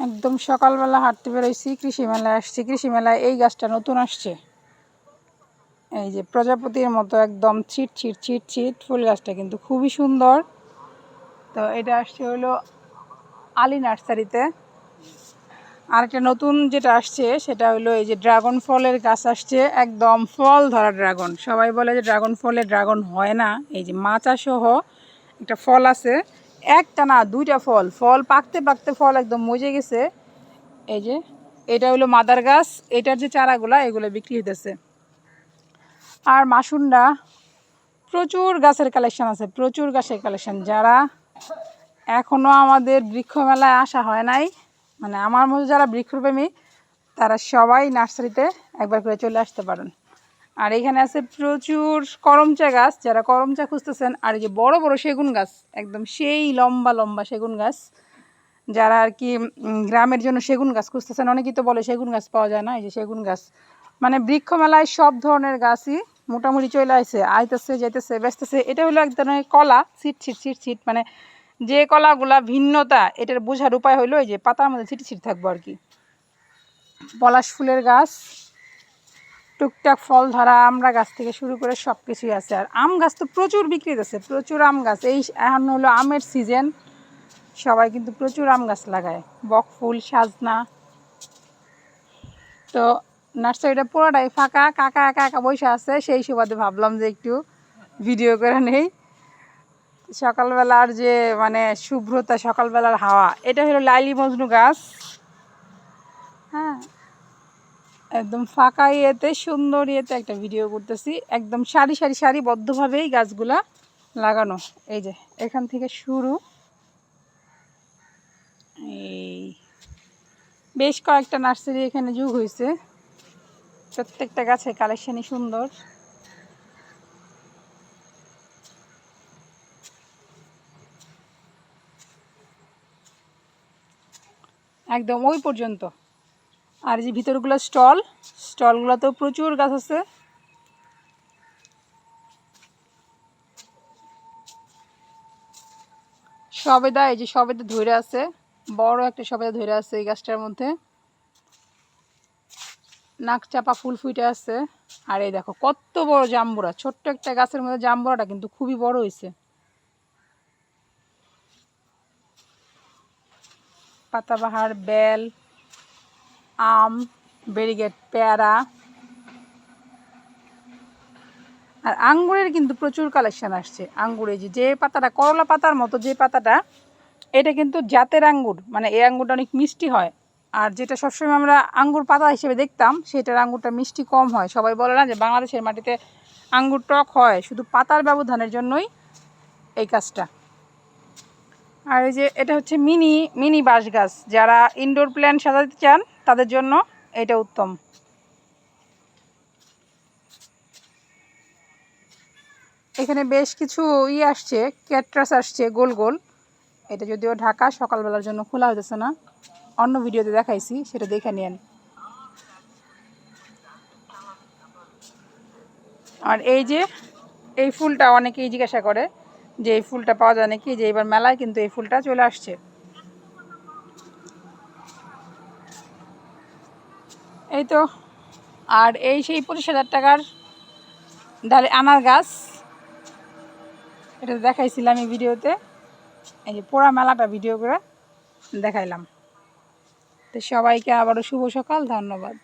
একদম সকালবেলা হাঁটতে বেরোইছি, কৃষি মেলায় আসছি। কৃষি মেলায় এই গাছটা নতুন আসছে। এই যে প্রজাপতির মতো একদম ছিট ছিট ছিট ছিট ফুল গাছটা কিন্তু খুবই সুন্দর। তো এটা আসছে হলো আলী নার্সারিতে। আর একটা নতুন যেটা আসছে, সেটা হলো এই যে ড্রাগন ফলের গাছ আসছে। একদম ফল ধরা ড্রাগন। সবাই বলে যে ড্রাগন ফলে ড্রাগন হয় না। এই যে মাচা সহ একটা ফল আছে। একটা না, দুইটা ফল। ফল পাকতে পাকতে ফল একদম মজে গেছে। এই যে, এটা হলো মাদার গাছ। এটার যে চারাগুলা, এগুলো বিক্রি হইতেছে। আর মাসুন্ডা প্রচুর গাছের কালেকশন আছে, প্রচুর গাছের কালেকশন যারা এখনও আমাদের বৃক্ষ মেলায় আসা হয় নাই মানে আমার মতো যারা বৃক্ষপ্রেমী, তারা সবাই নার্সারিতে একবার করে চলে আসতে পারেন। আর এখানে আছে প্রচুর করমচা গাছ, যারা করমচা খুঁজতেছেন, আর এই যে বড় বড় সেগুন গাছ, একদম সেই লম্বা লম্বা সেগুন গাছ, যারা আর কি গ্রামের জন্য সেগুন গাছ খুঁজতেছেন, অনেকেই তো বলে সেগুন গাছ পাওয়া যায় না, এই যে সেগুন গাছ। মানে বৃক্ষ মেলায় সব ধরনের গাছই মোটামুটি চলে আসছে আইতেছে যেতেছে বেচতেছে, এটা হলো এক ধরনের কলা, ছিট ছিট ছিট ছিট মানে যে কলাগুলা ভিন্নতা, এটার বোঝার উপায় হলো এই যে পাতার মধ্যে ছিট ছিট থাকব আর কি। পলাশ ফুলের গাছ টুকটাক ফল ধরা, আমরা গাছ থেকে শুরু করে সব কিছুই আছে। আর আম গাছ তো প্রচুর বিক্রি আছে প্রচুর আম গাছ। এই এখন হলো আমের সিজন সবাই কিন্তু প্রচুর আম গাছ লাগায়। বক ফুল, সাজনা। তো নার্সারিটা পুরোটাই ফাঁকা, কাকা একা একা বসে আছে, সেই সুবাদে ভাবলাম যে একটু ভিডিও করে নেই। সকালবেলার যে মানে শুভ্রতা, সকালবেলার হাওয়া, এটা হলো লাইলি মজনু গাছ হ্যাঁ একদম ফাঁকা ইয়েতে, সুন্দর ইয়েতে একটা ভিডিও করতেছি। একদম সারি সারি সারি সারিবদ্ধভাবেই গাছগুলা লাগানো। এই যে, এখান থেকে শুরু। এই, বেশ কয়েকটা নার্সারি এখানে যুগ হয়েছে প্রত্যেকটা গাছের কালেকশনই সুন্দর। একদম ওই পর্যন্ত। আর যে ভিতরগুলো স্টল, স্টলগুলোতেও প্রচুর গাছ আছে। সবেদা, এই যে সবেদা ধরে আছে, বড় একটা সবেদা ধরে আছে এই গাছটার মধ্যে। নাক চাপা ফুল ফুটে আছে। আর এই দেখো, কত বড় জাম্বুরা, ছোট্ট একটা গাছের মধ্যে জাম্বুরাটা কিন্তু খুবই বড় হয়েছে। পাতাবাহার, বেল আম, বেরিগেট, পেয়ারা। আর আঙ্গুরের কিন্তু প্রচুর কালেকশান আসছে। আঙ্গুরে যে যে পাতাটা, করলা পাতার মতো যে পাতাটা, এটা কিন্তু জাতের আঙ্গুর। মানে এই আঙ্গুরটা অনেক মিষ্টি হয়। আর যেটা সবসময় আমরা আঙ্গুর পাতা হিসেবে দেখতাম, সেটার আঙ্গুরটা মিষ্টি কম হয়। সবাই বলে না যে, বাংলাদেশের মাটিতে আঙ্গুর টক হয়। শুধু পাতার ব্যবধানের জন্যই এই কাজটা। আর এই যে, এটা হচ্ছে মিনি মিনি বাঁশ গাছ যারা ইনডোর প্ল্যান্ট সাজাতে চান তাদের জন্য এটা উত্তম। এখানে বেশ কিছু ই আসছে, ক্যাটরাস আসছে, গোল গোল। এটা যদিও ঢাকা, সকালবেলার জন্য খোলা হতেছে না। অন্য ভিডিওতে দেখাইছি, সেটা দেখে নেন আর এই যে, এই ফুলটা অনেকেই জিজ্ঞাসা করে যে এই ফুলটা পাওয়া যায় নাকি? যে এবার মেলায় কিন্তু এই ফুলটা চলে আসছে। এই তো, আর এই সেই পঁচিশ হাজার টাকার ডালে আনার গাছ, এটা দেখাইছিলাম এই ভিডিওতে। এই যে পোড়া মেলাটা ভিডিও করে দেখাইলাম। তো সবাইকে আবারও শুভ সকাল, ধন্যবাদ।